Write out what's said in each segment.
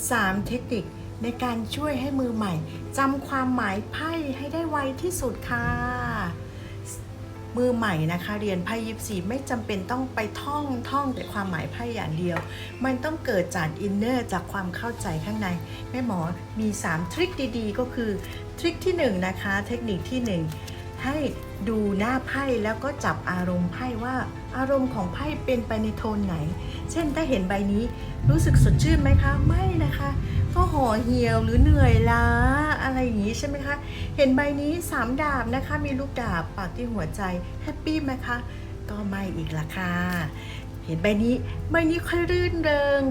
3 เทคนิคในการช่วยให้มือใหม่จำความหมายไพ่ให้ได้ไวที่สุดค่ะ มือใหม่นะคะ เรียนไพ่ยิปซีไม่จำเป็นต้องไปท่องท่องแต่ความหมายไพ่อย่างเดียว มันต้องเกิดจากอินเนอร์จากความเข้าใจข้างใน แม่หมอมี 3 ทริคดีๆ ก็คือ ทริคที่ 1 นะคะ เทคนิคที่ 1 ให้ดูหน้าไพ่แล้วก็จับอารมณ์ไพ่ว่าอารมณ์ของไพ่เป็นไปในโทนไหน เช่นถ้าเห็นใบนี้รู้สึกสดชื่นไหมคะ ไม่นะคะ ก็ห่อเหี่ยวหรือเหนื่อยล้าอะไรอย่างนี้ใช่ไหมคะ เห็นใบนี้สามดาบนะคะ มีลูกดาบปักที่หัวใจแฮปปี้ไหมคะ ก็ไม่อีกละค่ะ เห็นใบนี้ใบนี้ค่อยรื่นเริง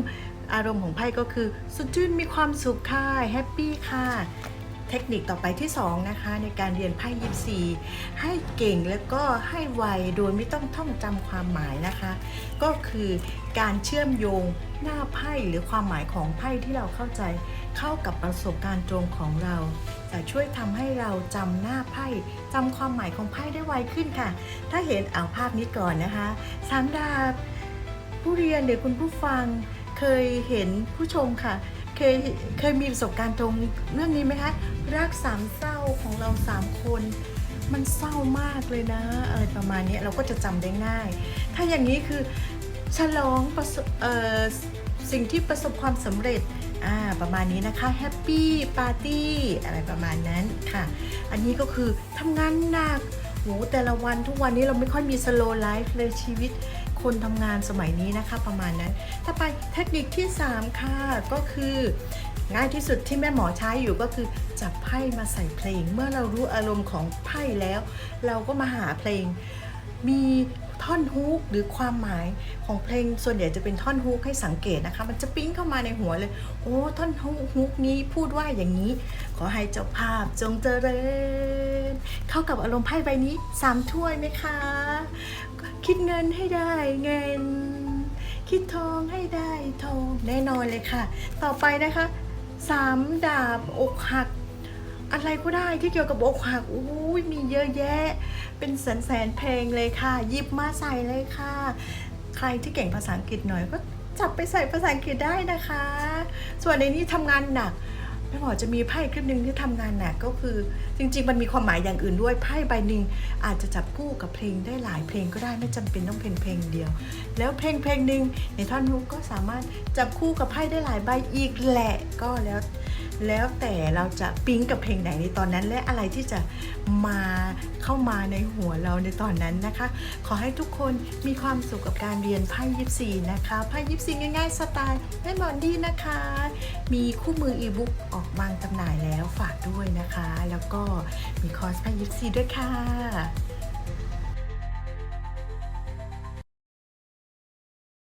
อารมณ์ของไพ่ก็คือสดชื่นมีความสุขค่ะแฮปปี้ค่ะ เทคนิคต่อไปที่ 2 นะคะ ในการเรียนไพ่ยิปซีให้เก่งแล้วก็ให้ไวโดยไม่ต้องท่องจำความหมายนะคะ ก็คือการเชื่อมโยงหน้าไพ่หรือความหมายของไพ่ที่เราเข้าใจเข้ากับประสบการณ์ตรงของเรา จะช่วยทำให้เราจำหน้าไพ่จำความหมายของไพ่ได้ไวขึ้นค่ะ ถ้าเห็นเอาภาพนี้ก่อนนะคะสามดาบผู้เรียนหรือคุณผู้ฟังเคยเห็นผู้ชมค่ะ เคยเคยมีประสบการณ์ตรงเรื่องนี้ไหมคะ รักสามเศร้าของเราสามคน มันเศร้ามากเลยนะอะไรประมาณนี้เราก็จะจำได้ง่าย ถ้าอย่างนี้คือฉลองประสบสิ่งที่ประสบความสำเร็จอ่าประมาณนี้นะคะแฮปปี้ปาร์ตี้อะไรประมาณนั้นค่ะ อันนี้ก็คือทำงานหนักโหแต่ละวันทุกวันนี้เราไม่ค่อยมีสโลไลฟ์เลยชีวิต คนทำงานสมัยนี้นะคะประมาณนั้นต่อไปเทคนิคที่ 3 ค่ะ ก็คือ ง่ายที่สุดที่แม่หมอใช้อยู่ก็คือ จับไพ่มาใส่เพลง เมื่อเรารู้อารมณ์ของไพ่แล้ว เราก็มาหาเพลง มีท่อนฮุกหรือความหมายของเพลงส่วนใหญ่จะเป็นท่อนฮุกให้สังเกตนะคะ มันจะปิ้งเข้ามาในหัวเลย โอ้ท่อนฮุกฮุกนี้พูดว่าอย่างนี้ ขอให้เจ้าภาพจงเจริญ เข้ากับอารมณ์ไพ่ใบนี้สามถ้วยไหมคะ คิดเงินให้ได้เงิน คิดทองให้ได้ทองแน่นอนเลยค่ะ ต่อไปนะคะสามดาบอกหัก อะไรก็ได้ที่เกี่ยวกับอกหักอุ้ยมีเยอะแยะ เป็นแสนแสนเพลงเลยค่ะหยิบมาใส่เลยค่ะ ใครที่เก่งภาษาอังกฤษหน่อยก็จับไปใส่ภาษาอังกฤษได้นะคะ ส่วนในนี้ทำงานหนัก แม่หมอจะมีไพ่คลิปหนึ่งที่ทำงานหนักก็คือ จริง ๆ มันมีความหมายอย่างอื่นด้วยไพ่ใบหนึ่งอาจจะจับคู่กับเพลงได้หลายเพลงก็ได้ไม่จำเป็นต้องเพลงเพลงเดียว แล้วเพลงเพลงหนึ่งในท่อนฮุกก็สามารถจับคู่กับไพ่ได้หลายใบอีกแหละก็แล้ว แล้วแต่เราจะปิ๊งกับเพลงไหนในตอนนั้น และอะไรที่จะมาเข้ามาในหัวเราในตอนนั้นนะคะ ขอให้ทุกคนมีความสุขกับการเรียนไพ่ยิปซีนะคะไพ่ยิปซีง่ายๆสไตล์แม่หมอนดี้นะคะ มีคู่มืออีบุ๊กออกวางจำหน่ายแล้วฝากด้วยนะคะ แล้วก็มีคอร์สไพ่ยิปซีด้วยค่ะ